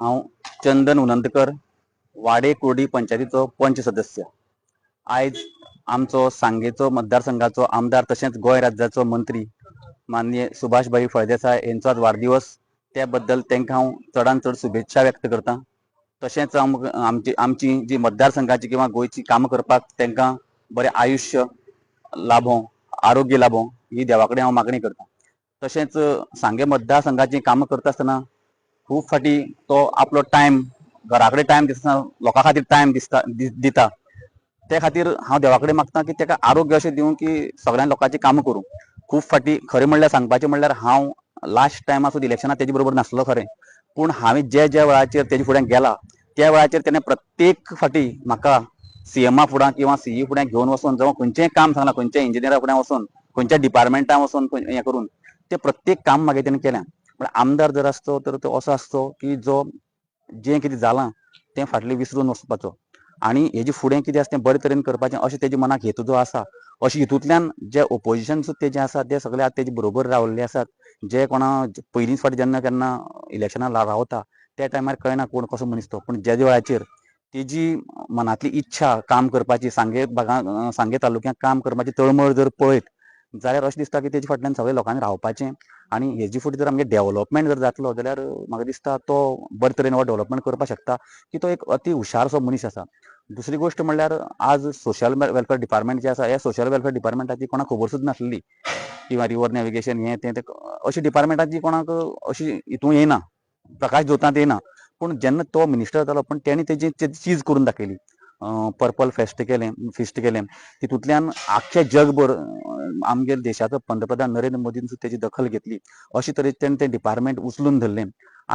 हांव चंदन उनंतकर वाडे कुर्डी पंचायतीचो पंच सदस्य. आयज आमचो सांगेचो मतदारसंघाचो आमदार तशेंच गोंय राज्याचो मंत्री माननीय सुभाशभाई फळदेसाय यांचो आज वाडदिवस त्या बद्दल तांकां हांव चडांत चड शुभेच्छा व्यक्त करतां. तशेंच आमची आमची जी मतदारसंघाची किंवा गोंयची कामां करपाक तांकां बरें आयुश्य लाभो आरोग्य लाभो ही देवा कडेन हांव मागणी करतां. तशेंच सांगे मतदारसंघाची कामां करता आसतना खूब फाटी तो आपलो टायम घरा कडेन टायम दिसता लोकां खातीर टायम दिसता दिता. ते खातीर हांव देवा कडेन मागतां की ताका आरोग्य अशें दिवं की सगळ्या लोकांची कामां करूं. खूब फाटी खरें म्हणल्यार सांगपाचें म्हणल्यार हांव लास्ट टायमा सुद्दां इलेक्शनाक तेजे बरोबर नासलो खरें. पूण हांवें जे ज्या वेळाचेर तेजे फुड्यान गेला त्या वेळाचेर तेणें प्रत्येक फाटी म्हाका सीएमा फुडां किंवा सीई फुड्यांत घेवन वचून जावं खंयचेंय काम सांगलां खंयच्या इंजिनियरा फुडें वचून खंयच्या डिपार्टमेंटान वचून हें करून तें प्रत्येक काम मागे तेणें केलें पण आमदार जर असतो तर तो असो आसतो की जो जें कितें जालां तें फाटलें विसरून वचपाचो आनी हेजे फुडें कितें आसा तें बरे तरेन करपाचें अशें तेजे मनाक हेतू जो आसा अशें हितूंतल्यान जे ओपोजिशन तेजे आसा ते सगळे आतां तेजे बरोबर रावल्ले आसात जे कोणा पयलींच फावटी जेन्ना केन्ना इलेक्शनाक रावता त्या टायमार कळना कोण कसो मनीस तो पूण ज्या ज्या वेळाचेर तेजी मनांतली इच्छा काम करपाची सांगे भागांत सांगे तालुक्यांत काम करपाची तळमळ जर पळयत जाल्यार अशें दिसता की तेजे फाटल्यान सगळ्या लोकांनी रावपाचें. आनी हेजे फुडें जर म्हणजे आमगे डेव्हलपमेंट जर जातलो जाल्यार म्हाका दिसता तो बरे तरेन हो डेव्हलपमेंट करपाक शकता की तो एक अति हुशारसो मनीस आसा. दुसरी गोश्ट म्हणल्यार आज सोशल वेलफेअर डिपार्टमेंट जे आसा हे सोशल वेलफेअर डिपार्टमेंटाची कोणाक खबर सुद्दां नासली किंवा रिवर नॅविगेशन हें तें अशी डिपार्टमेंटाची कोणाक अशी हितून येयना प्रकाश जोतांत येयना पूण जेन्ना तो मिनिस्टर जालो पण तेणी तेजी चीज करून दाखयली. पर्पल फेस्ट केलें फिस्ट केलें. तितूंतल्यान आख्ख्या जगभर आमगेर देशाचो पंतप्रधान नरेंद्र मोदीन सुद्दां तेजी दखल घेतली. अशे तरेन तेणें तें डिपार्टमेंट उचलून धरलें.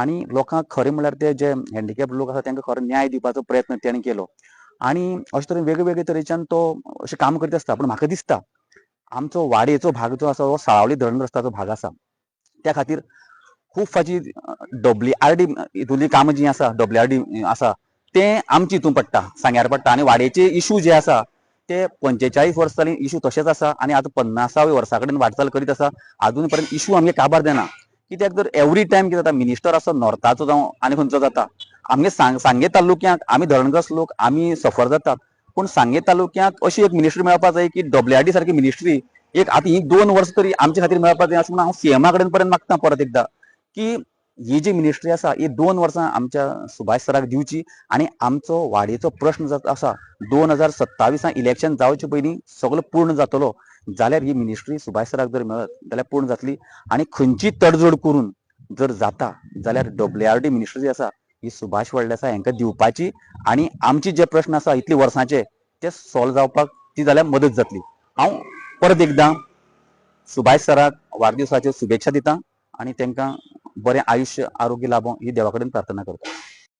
आनी लोकांक खरें म्हळ्यार ते जे हँडिकॅप लोक आसा तांकां खरो न्याय दिवपाचो प्रयत्न तेणें केलो. आनी अशे तरेन वेगवेगळे तरेच्यान तो अशें काम करीत आसता पूण म्हाका दिसता आमचो वाडयेचो भाग जो आसा हो साळावली धरण रस्त्याचो भाग आसा त्या खातीर खूब फाची डब्ल्यू आर डी हितूंतलीं कामां जीं आसा डब्ल्यू आर डी आसा तें आमचे हितून पडटा सांग्यार पडटा आनी वाडयेचे इशू जे आसा ते पंचेचाळीस वर्स जाली इशू तशेंच आसा आनी आतां पन्नासावे वर्सा कडेन वाटचाल करीत आसा आजून पर्यंत इशू आमगे काबार देना. कित्याक तर एवरी टायम कितें जाता मिनिस्टर असो नॉर्थाचो जावं आनी खंयचो जाता. आमगे सांग सांगे तालुक्यांत आमी धरणग्रस्त लोक आमी सफर जातात. पूण सांगे तालुक्यांत अशी एक मिनिस्ट्री मेळपाक जाय की डब्ल्यू आर डी सारकी मिनिस्ट्री एक आतां ही दोन वर्सां तरी आमचे खातीर मेळपाक जाय अशें म्हणून हांव सीएमा कडेन पर्यंत मागता परत एकदां. की ही जी मिनिस्ट्री आसा ही दोन वर्सां आमच्या सुभाष सराक दिवची आनी आमचो वाडीचो प्रश्न जो आसा दोन हजार सत्तावीसा इलेक्शन जावचे पयलीं सगळो पूर्ण जातलो जाल्यार ही मिनिस्ट्री सुभाष सराक जर मेळत जाल्यार पूर्ण जातली. आनी खंयची तडजोड करून जर जाता जाल्यार डब्ल्यू आर डी मिनिस्ट्री जी आसा ही सुभाष फळदेसाय हांकां दिवपाची आनी आमचे जे प्रश्न आसा इतली वर्सांचे ते सॉल्व जावपाक ती जाल्यार मदत जातली. हांव परत एकदां सुभाष सराक वाडदिवसाच्यो शुभेच्छा दितां आनी तांकां बरे आयुष्य आरोग्य लाभो ही देवाकडे प्रार्थना करतो.